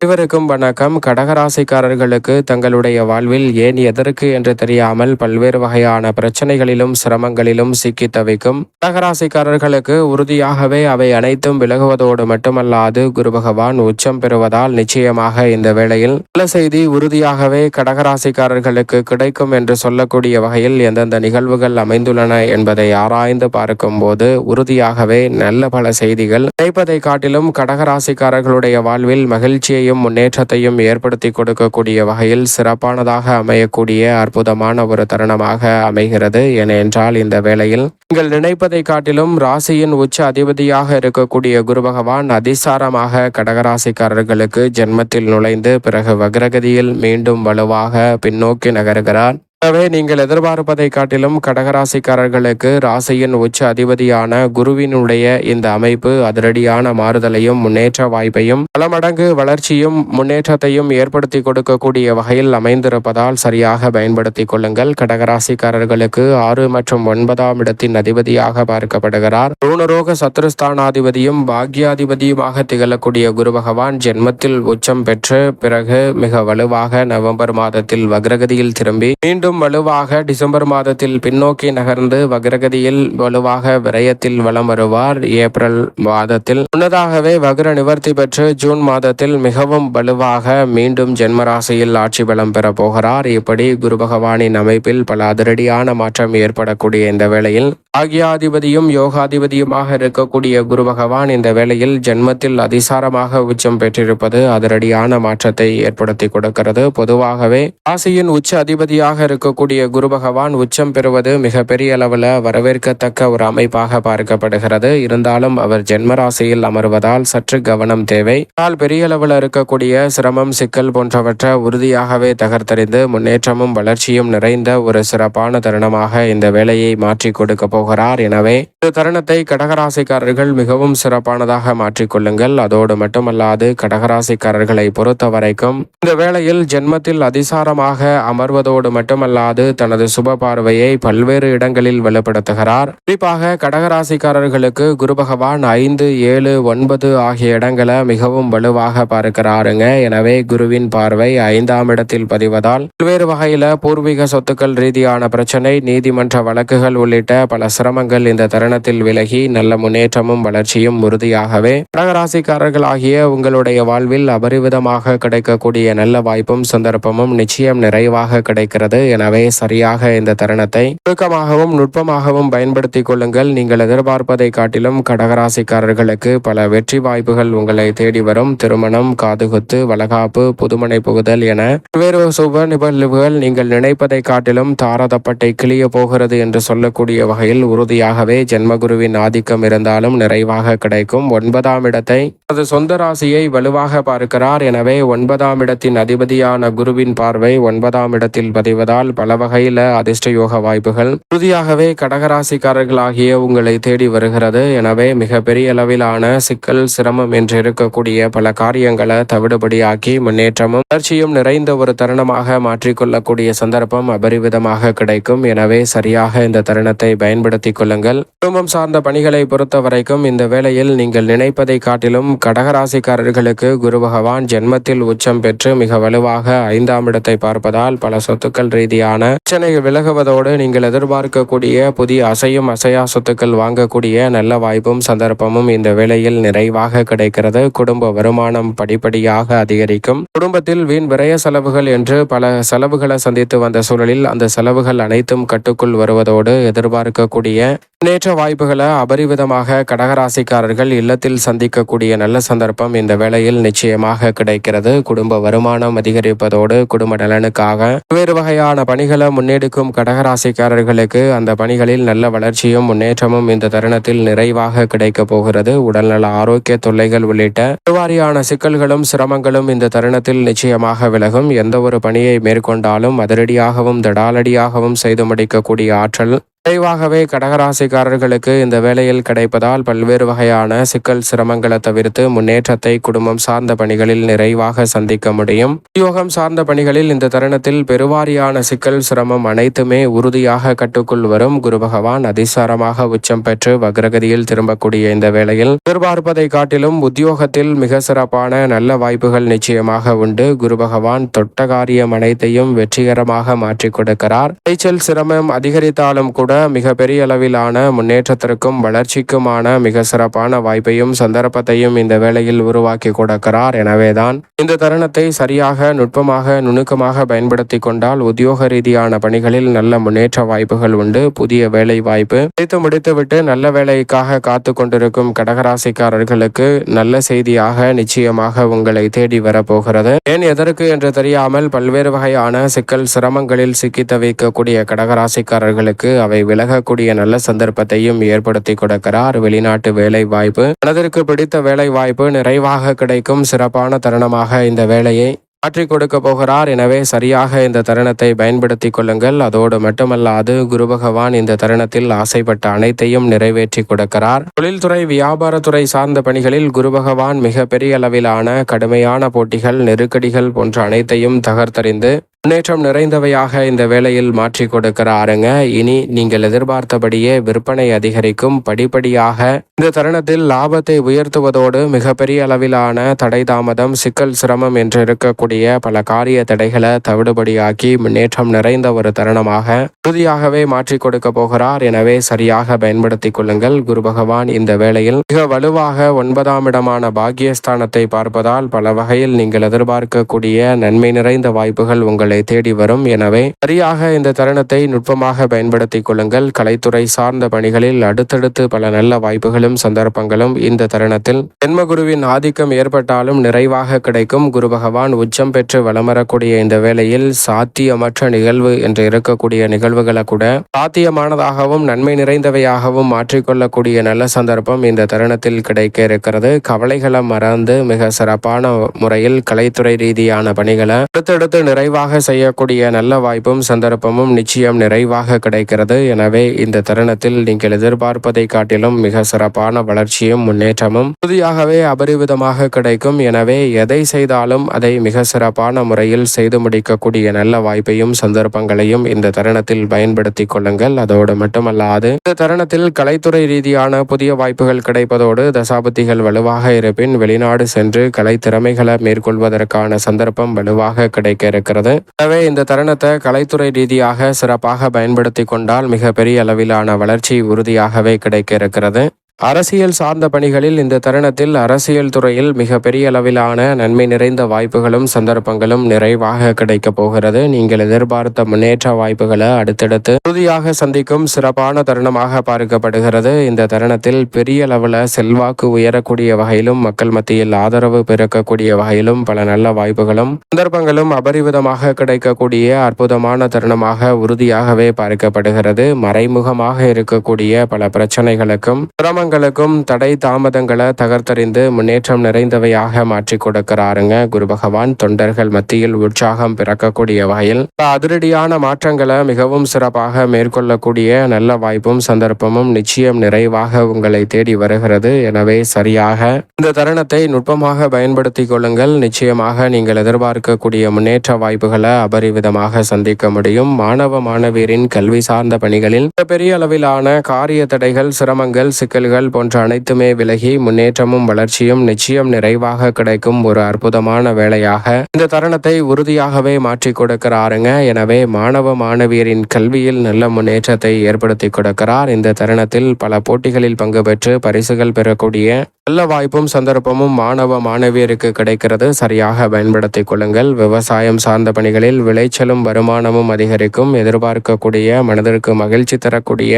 இவருக்கும் வணக்கம். கடகராசிக்காரர்களுக்கு தங்களுடைய வாழ்வில் ஏன் எதற்கு என்று தெரியாமல் பல்வேறு வகையான பிரச்சனைகளிலும் சிரமங்களிலும் சிக்கி தவிக்கும் கடகராசிக்காரர்களுக்கு உறுதியாகவே அவை அனைத்தும் விலகுவதோடு மட்டுமல்லாது குரு பகவான் உச்சம் பெறுவதால் நிச்சயமாக இந்த வேளையில் நல்ல செய்தி உறுதியாகவே கடகராசிக்காரர்களுக்கு கிடைக்கும் என்று சொல்லக்கூடிய வகையில் எந்தெந்த நிகழ்வுகள் அமைந்துள்ளன என்பதை ஆராய்ந்து பார்க்கும் போது உறுதியாகவே நல்ல பல செய்திகள் கிடைப்பதை காட்டிலும் கடகராசிக்காரர்களுடைய வாழ்வில் மகிழ்ச்சியை மகிழ்ச்சியையும் முன்னேற்றத்தையும் ஏற்படுத்தி கொடுக்கக்கூடிய வகையில் சிறப்பானதாக அமையக்கூடிய அற்புதமான ஒரு தருணமாக அமைகிறது. என என்றால் இந்த வேளையில் நீங்கள் நினைப்பதை காட்டிலும் ராசியின் உச்ச அதிபதியாக இருக்கக்கூடிய குரு பகவான் அதிசாரமாக கடகராசிக்காரர்களுக்கு ஜென்மத்தில் நுழைந்து பிறகு வக்ரகதியில் மீண்டும் வலுவாக பின்னோக்கி நகருகிறார். எனவே நீங்கள் எதிர்பார்ப்பதை காட்டிலும் கடகராசிக்காரர்களுக்கு ராசியின் உச்ச அதிபதியான குருவினுடைய இந்த அமைப்பு அதிரடியான மாறுதலையும் முன்னேற்ற வாய்ப்பையும் பல மடங்கு வளர்ச்சியும் முன்னேற்றத்தையும் ஏற்படுத்தி கொடுக்கக்கூடிய வகையில் அமைந்திருப்பதால் சரியாக பயன்படுத்திக் கொள்ளுங்கள். கடகராசிக்காரர்களுக்கு ஆறு மற்றும் ஒன்பதாம் இடத்தின் அதிபதியாக பார்க்கப்படுகிறார். ருணரோக சத்ருஸ்தானாதிபதியும் பாக்யாதிபதியுமாக திகழக்கூடிய குரு பகவான் ஜென்மத்தில் உச்சம் பெற்று பிறகு மிக வலுவாக நவம்பர் மாதத்தில் வக்ரகதியில் திரும்பி மீண்டும் வலுவாக டிசம்பர் மாதத்தில் பின்னோக்கி நகர்ந்து வக்ரகதியில் வலுவாக விரயத்தில் வலம் வருவார். ஏப்ரல் மாதத்தில் முன்னதாகவே வக்ர நிவர்த்தி பெற்று ஜூன் மாதத்தில் மிகவும் வலுவாக மீண்டும் ஜென்மராசியில் ஆட்சி பலம் பெற போகிறார். இப்படி குரு பகவானின் அமைப்பில் பல அதிரடியான மாற்றம் ஏற்படக்கூடிய இந்த வேளையில் ஆகியாதிபதியும் யோகாதிபதியுமாக இருக்கக்கூடிய குரு பகவான் இந்த வேளையில் ஜென்மத்தில் அதிசாரமாக உச்சம் பெற்றிருப்பது அதிரடியான மாற்றத்தை ஏற்படுத்தி கொடுக்கிறது. பொதுவாகவே ராசியின் உச்ச அதிபதியாக இருக்கக்கூடிய குரு பகவான் உச்சம் பெறுவது மிக பெரிய அளவில் வரவேற்கத்தக்க ஒரு அமைப்பாக பார்க்கப்படுகிறது. இருந்தாலும் அவர் ஜென்ம ராசியில் அமர்வதால் சற்று கவனம் தேவை. ஆனால் பெரிய அளவில் இருக்கக்கூடிய சிரமம் சிக்கல் போன்றவற்றை உறுதியாகவே தகர்த்தறிந்து முன்னேற்றமும் வளர்ச்சியும் நிறைந்த ஒரு சிறப்பான தருணமாக இந்த வேலையை மாற்றி கொடுக்க போகிறார். எனவே இந்த தருணத்தை கடகராசிக்காரர்கள் மிகவும் சிறப்பானதாக மாற்றிக்கொள்ளுங்கள் அதோடு மட்டுமல்லாது கடகராசிக்காரர்களை பொறுத்த வரைக்கும் இந்த வேளையில் ஜென்மத்தில் அதிசாரமாக அமர்வதோடு மட்டுமல்ல மட்டுமல்லாது தனது சுப பார்வையை பல்வேறு இடங்களில் வெளிப்படுத்துகிறார். குறிப்பாக கடகராசிக்காரர்களுக்கு குரு பகவான் ஐந்து ஏழு ஒன்பது ஆகிய இடங்களை மிகவும் வலுவாக பார்க்கிறாருங்க. எனவே குருவின் பார்வை ஐந்தாம் இடத்தில் பதிவதால் பல்வேறு வகையில பூர்வீக சொத்துக்கள் ரீதியான பிரச்சனை நீதிமன்ற வழக்குகள் உள்ளிட்ட பல சிரமங்கள் இந்த தருணத்தில் விலகி நல்ல முன்னேற்றமும் வளர்ச்சியும் உறுதியாகவே கடகராசிக்காரர்கள் ஆகிய உங்களுடைய வாழ்வில் அபரிவிதமாக கிடைக்கக்கூடிய நல்ல வாய்ப்பும் சந்தர்ப்பமும் நிச்சயம் நிறைவாக கிடைக்கிறது. எனவே சரியாக இந்த தருணத்தை சுருக்கமாகவும் நுட்பமாகவும் பயன்படுத்திக் கொள்ளுங்கள். நீங்கள் எதிர்பார்ப்பதை காட்டிலும் கடகராசிக்காரர்களுக்கு பல வெற்றி வாய்ப்புகள் உங்களை தேடி வரும். திருமணம் காதுகுத்து வளகாப்பு புதுமனை புகுதல் என பல்வேறு சுப நிகழ்வுகள் நீங்கள் நினைப்பதை காட்டிலும் தாரதப்பட்டை கிளிய போகிறது என்று சொல்லக்கூடிய வகையில் உறுதியாகவே ஜென்மகுருவின் ஆதிக்கம் இருந்தாலும் நிறைவாக கிடைக்கும். ஒன்பதாம் இடத்தை அது சொந்த ராசியை வலுவாக பார்க்கிறார். எனவே ஒன்பதாம் இடத்தின் அதிபதியான குருவின் பார்வை ஒன்பதாம் இடத்தில் பதிவதால் பல வகையில் அதிர்ஷ்ட யோக வாய்ப்புகள். உறுதியாகவே கடகராசிக்காரர்களாகிய உங்களை தேடி வருகிறது. எனவே மிகப்பெரிய அளவிலான சிக்கல் சிரமம் என்று இருக்கக்கூடிய பல காரியங்களை தவிடுபடியாக்கி முன்னேற்றமும் வளர்ச்சியும் நிறைந்த ஒரு தருணமாக மாற்றிக்கொள்ளக்கூடிய சந்தர்ப்பம் அபரிவிதமாக கிடைக்கும். எனவே சரியாக இந்த தருணத்தை பயன்படுத்திக் கொள்ளுங்கள். குடும்பம் சார்ந்த பணிகளை பொறுத்த வரைக்கும் இந்த வேளையில் நீங்கள் நினைப்பதை காட்டிலும் கடகராசிக்காரர்களுக்கு குரு பகவான் ஜென்மத்தில் உச்சம் பெற்று மிக வலுவாக ஐந்தாம் இடத்தை பார்ப்பதால் பல சொத்துக்கள் ரீதியான பிரச்சனைகள் விலகுவதோடு நீங்கள் எதிர்பார்க்கக்கூடிய புதிய அசையும் அசையா சொத்துக்கள் வாங்கக்கூடிய நல்ல வாய்ப்பும் சந்தர்ப்பமும் இந்த வேளையில் நிறைவாக கிடைக்கிறது. குடும்ப வருமானம் படிப்படியாக அதிகரிக்கும். குடும்பத்தில் வீண் விரய செலவுகள் என்று பல செலவுகளை சந்தித்து வந்த சூழலில் அந்த செலவுகள் அனைத்தும் கட்டுக்குள் வருவதோடு எதிர்பார்க்கக்கூடிய முன்னேற்ற வாய்ப்புகளை அபரிவிதமாக கடகராசிக்காரர்கள் இல்லத்தில் சந்திக்கக்கூடிய நல்ல சந்தர்ப்பம் இந்த வேளையில் நிச்சயமாக கிடைக்கிறது. குடும்ப வருமானம் அதிகரிப்பதோடு குடும்ப நலனுக்காக வேறு வகையான பணிகளை முன்னெடுக்கும் கடகராசிக்காரர்களுக்கு அந்த பணிகளில் நல்ல வளர்ச்சியும் முன்னேற்றமும் இந்த தருணத்தில் நிறைவாக கிடைக்கப் போகிறது. உடல்நல ஆரோக்கிய தொல்லைகள் உள்ளிட்ட பெருவாரியான சிக்கல்களும் சிரமங்களும் இந்த தருணத்தில் நிச்சயமாக விலகும். எந்த ஒரு பணியை மேற்கொண்டாலும் அதிரடியாகவும் தடாலடியாகவும் செய்து முடிக்கக்கூடிய ஆற்றல் விரைவாகவே கடகராசிக்காரர்களுக்கு இந்த வேலையில் கிடைப்பதால் பல்வேறு வகையான சிக்கல் சிரமங்களை தவிர்த்து முன்னேற்றத்தை குடும்பம் சார்ந்த பணிகளில் நிறைவாக சந்திக்க முடியும். உத்தியோகம் சார்ந்த பணிகளில் இந்த தருணத்தில் பெருவாரியான சிக்கல் சிரமம் அனைத்துமே உறுதியாக கட்டுக்குள் வரும். குரு பகவான் அதிசாரமாக உச்சம் பெற்று வக்ரகதியில் திரும்பக்கூடிய இந்த வேளையில் எதிர்பார்ப்பதை காட்டிலும் உத்தியோகத்தில் மிக சிறப்பான நல்ல வாய்ப்புகள் நிச்சயமாக உண்டு. குரு பகவான் தொட்ட காரியம் அனைத்தையும் வெற்றிகரமாக மாற்றிக் கொடுக்கிறார். நீச்சல் சிரமம் அதிகரித்தாலும் கூட மிக பெரிய அளவிலான முன்னேற்றத்திற்கும் வளர்ச்சிக்குமான மிக சிறப்பான வாய்ப்பையும் சந்தர்ப்பத்தையும் இந்த வேளையில் உருவாக்கி கொடுக்கிறார் எனவேதான் இந்த தருணத்தை சரியாக நுட்பமாக நுணுக்கமாக பயன்படுத்தி கொண்டால் உத்தியோக ரீதியான பணிகளில் நல்ல முன்னேற்ற வாய்ப்புகள் உண்டு. புதிய வேலை வாய்ப்பு முடித்து முடித்துவிட்டு நல்ல வேலைக்காக காத்து கொண்டிருக்கும் கடகராசிக்காரர்களுக்கு நல்ல செய்தியாக நிச்சயமாக உங்களை தேடி வரப்போகிறது. ஏன் எதற்கு என்று தெரியாமல் பல்வேறு வகையான சிக்கல் சிரமங்களில் சிக்கி தவிக்கக்கூடிய கடகராசிக்காரர்களுக்கு அவை விலகக்கூடிய நல்ல சந்தர்ப்பத்தையும் ஏற்படுத்தி கொடுக்கிறார். வெளிநாட்டு வேலை வாய்ப்பு மனதிற்கு பிடித்த வேலை வாய்ப்பு நிறைவாக கிடைக்கும். சிறப்பான தருணமாக இந்த வேலையை மாற்றிக் கொடுக்க போகிறார். எனவே சரியாக இந்த தருணத்தை பயன்படுத்திக் கொள்ளுங்கள். அதோடு மட்டுமல்லாது குரு பகவான் இந்த தருணத்தில் ஆசைப்பட்ட அனைத்தையும் நிறைவேற்றி கொடுக்கிறார். தொழில்துறை வியாபாரத்துறை சார்ந்த பணிகளில் குரு பகவான் மிக பெரிய அளவிலான கடுமையான போட்டிகள் நெருக்கடிகள் போன்ற அனைத்தையும் தகர்த்தறிந்து முன்னேற்றம் நிறைந்தவையாக இந்த வேளையில் மாற்றி கொடுக்கிறாருங்க இனி நீங்கள் எதிர்பார்த்தபடியே விற்பனை அதிகரிக்கும். படிப்படியாக இந்த தருணத்தில் லாபத்தை உயர்த்துவதோடு மிகப்பெரிய அளவிலான தடை தாமதம் சிக்கல் சிரமம் என்று இருக்கக்கூடிய பல காரிய தடைகளை தவிடுபடியாக்கி முன்னேற்றம் நிறைந்த ஒரு தருணமாக உறுதியாகவே மாற்றி கொடுக்க போகிறார். எனவே சரியாக பயன்படுத்திக் கொள்ளுங்கள். குரு பகவான் இந்த வேளையில் மிக வலுவாக ஒன்பதாம் இடமான பாக்கியஸ்தானத்தை பார்ப்பதால் பல வகையில் நீங்கள் எதிர்பார்க்கக்கூடிய நன்மை நிறைந்த வாய்ப்புகள் உங்கள் உங்களை தேடி வரும். எனவே சரியாக இந்த தருணத்தை நுட்பமாக பயன்படுத்திக் கொள்ளுங்கள். கலைத்துறை சார்ந்த பணிகளில் அடுத்தடுத்து பல நல்ல வாய்ப்புகளும் சந்தர்ப்பங்களும் இந்த தருணத்தில் ஜென்மகுருவின் ஆதிக்கம் ஏற்பட்டாலும் நிறைவாக கிடைக்கும். குரு பகவான் உச்சம் பெற்று வளமரக்கூடிய இந்த வேளையில் சாத்தியமற்ற நிகழ்வு என்று இருக்கக்கூடிய நிகழ்வுகளை கூட சாத்தியமானதாகவும் நன்மை நிறைந்தவையாகவும் மாற்றிக்கொள்ளக்கூடிய நல்ல சந்தர்ப்பம் இந்த தருணத்தில் கிடைக்க இருக்கிறது. கவலைகளை மறந்து மிக சிறப்பான முறையில் கலைத்துறை ரீதியான பணிகளை அடுத்தடுத்து நிறைவாக செய்யக்கூடிய நல்ல வாய்ப்பும் சந்தர்ப்பமும் நிச்சயம் நிறைவாக கிடைக்கிறது. எனவே இந்த தருணத்தில் நீங்கள் எதிர்பார்ப்பதை காட்டிலும் மிக சிறப்பான வளர்ச்சியும் முன்னேற்றமும் புதியாகவே அபரிவிதமாக கிடைக்கும். எனவே எதை செய்தாலும் அதை மிக சிறப்பான முறையில் செய்து முடிக்கக்கூடிய நல்ல வாய்ப்பையும் சந்தர்ப்பங்களையும் இந்த தருணத்தில் பயன்படுத்தி கொள்ளுங்கள். அதோடு மட்டுமல்லாது இந்த தருணத்தில் கலைத்துறை ரீதியான புதிய வாய்ப்புகள் கிடைப்பதோடு தசாபதிகள் வலுவாக இருப்பின் வெளிநாடு சென்று கலை திறமைகளை மேற்கொள்வதற்கான சந்தர்ப்பம் வலுவாக கிடைக்க இருக்கிறது. எனவே இந்த தருணத்தை கலைத்துறை ரீதியாக சிறப்பாக பயன்படுத்தி கொண்டால் மிக பெரிய அளவிலான வளர்ச்சி உறுதியாகவே கிடைக்க இருக்கிறது. அரசியல் சார்ந்த பணிகளில் இந்த தருணத்தில் அரசியல் துறையில் மிக பெரிய அளவிலான நன்மை நிறைந்த வாய்ப்புகளும் சந்தர்ப்பங்களும் நிறைவாக கிடைக்கப் போகிறது. நீங்கள் எதிர்பார்த்த முன்னேற்ற வாய்ப்புகளை அடுத்தடுத்து உறுதியாக சந்திக்கும் சிறப்பான தருணமாக பார்க்கப்படுகிறது. இந்த தருணத்தில் பெரிய அளவில் செல்வாக்கு உயரக்கூடிய வகையிலும் மக்கள் மத்தியில் ஆதரவு பிறக்கக்கூடிய வகையிலும் பல நல்ல வாய்ப்புகளும் சந்தர்ப்பங்களும் அபரிவிதமாக கிடைக்கக்கூடிய அற்புதமான தருணமாக உறுதியாகவே பார்க்கப்படுகிறது. மறைமுகமாக இருக்கக்கூடிய பல பிரச்சனைகளுக்கும் சிரமங்கள் துன்பங்களுக்கும் தடை தாமதங்களை தகர்த்தறிந்து முன்னேற்றம் நிறைந்தவையாக மாற்றி கொடுக்கிறாருங்க. குரு பகவான் தொண்டர்கள் மத்தியில் உற்சாகம் பிறக்கக்கூடிய வகையில். அதிரடியான மாற்றங்களை மிகவும் சிறப்பாக மேற்கொள்ளக்கூடிய நல்ல வாய்ப்பும் சந்தர்ப்பமும் நிச்சயம் நிறைவாக உங்களை தேடி வருகிறது. எனவே சரியாக இந்த தருணத்தை நுட்பமாக பயன்படுத்தி கொள்ளுங்கள். நிச்சயமாக நீங்கள் எதிர்பார்க்கக்கூடிய முன்னேற்ற வாய்ப்புகளை அபரிவிதமாக சந்திக்க முடியும். மாணவ மாணவியரின் கல்வி சார்ந்த பணிகளில் பெரிய அளவிலான காரிய தடைகள் சிரமங்கள் சிக்கல்கள் தடைகள் போன்ற அனைத்துமே விலகி முன்னேற்றமும் வளர்ச்சியும் நிச்சயம் நிறைவாக கிடைக்கும் ஒரு அற்புதமான வேலையாக இந்த தருணத்தை உறுதியாகவே மாற்றி கொடுக்கிறாருங்க. எனவே மாணவ மாணவியரின் கல்வியில் நல்ல முன்னேற்றத்தை ஏற்படுத்தி கொடுக்கிறார். இந்த தருணத்தில் பல போட்டிகளில் பங்கு பெற்று பரிசுகள் பெறக்கூடிய நல்ல வாய்ப்பும் சந்தர்ப்பமும் மாணவ மாணவியருக்கு கிடைக்கிறது. சரியாக பயன்படுத்திக் கொள்ளுங்கள். விவசாயம் சார்ந்த பணிகளில் விளைச்சலும் வருமானமும் அதிகரிக்கும். எதிர்பார்க்கக்கூடிய மனதிற்கு மகிழ்ச்சி தரக்கூடிய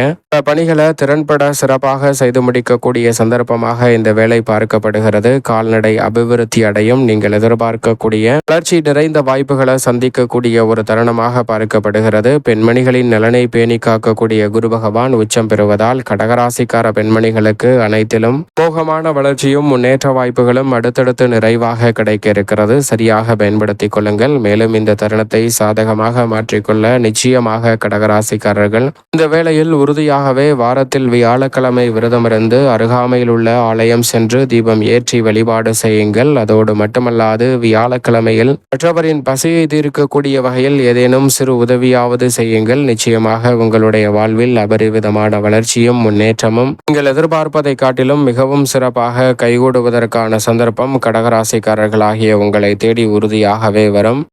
பணிகளை திறன்பட சிறப்பாக செய்து முடிக்கக்கூடிய சந்தர்ப்பமாக இந்த வேலை பார்க்கப்படுகிறது. கால்நடை அபிவிருத்தி அடையும். நீங்கள் எதிர்பார்க்கக்கூடிய வளர்ச்சி நிறைந்த வாய்ப்புகளை சந்திக்கக்கூடிய ஒரு தருணமாக பார்க்கப்படுகிறது. பெண்மணிகளின் நலனை பேணி காக்கக்கூடிய குரு பகவான் உச்சம் பெறுவதால் கடகராசிக்கார பெண்மணிகளுக்கு அனைத்திலும் மோகமான வளர்ச்சியும் முன்னேற்ற வாய்ப்புகளும் அடுத்தடுத்து நிறைவாக கிடைக்க இருக்கிறது சரியாக பயன்படுத்திக் கொள்ளுங்கள். மேலும் இந்த தருணத்தை சாதகமாக மாற்றிக்கொள்ள நிச்சயமாக கடகராசிக்காரர்கள் இந்த வேளையில் உறுதியாகவே வாரத்தில் வியாழக்கிழமை விரதம் விரதமிருந்து அருகாமையில் உள்ள ஆலயம் சென்று தீபம் ஏற்றி வழிபாடு செய்யுங்கள். அதோடு மட்டுமல்லாது வியாழக்கிழமையில் மற்றவரின் பசியை தீர்க்கக்கூடிய வகையில் ஏதேனும் சிறு உதவியாவது செய்யுங்கள். நிச்சயமாக உங்களுடைய வாழ்வில் அபரிவிதமான வளர்ச்சியும் முன்னேற்றமும் நீங்கள் எதிர்பார்ப்பதை காட்டிலும் மிகவும் சிறப்பாக கைகூடுவதற்கான சந்தர்ப்பம் கடகராசிக்காரர்களாகிய உங்களை தேடி உறுதியாகவே வரும்.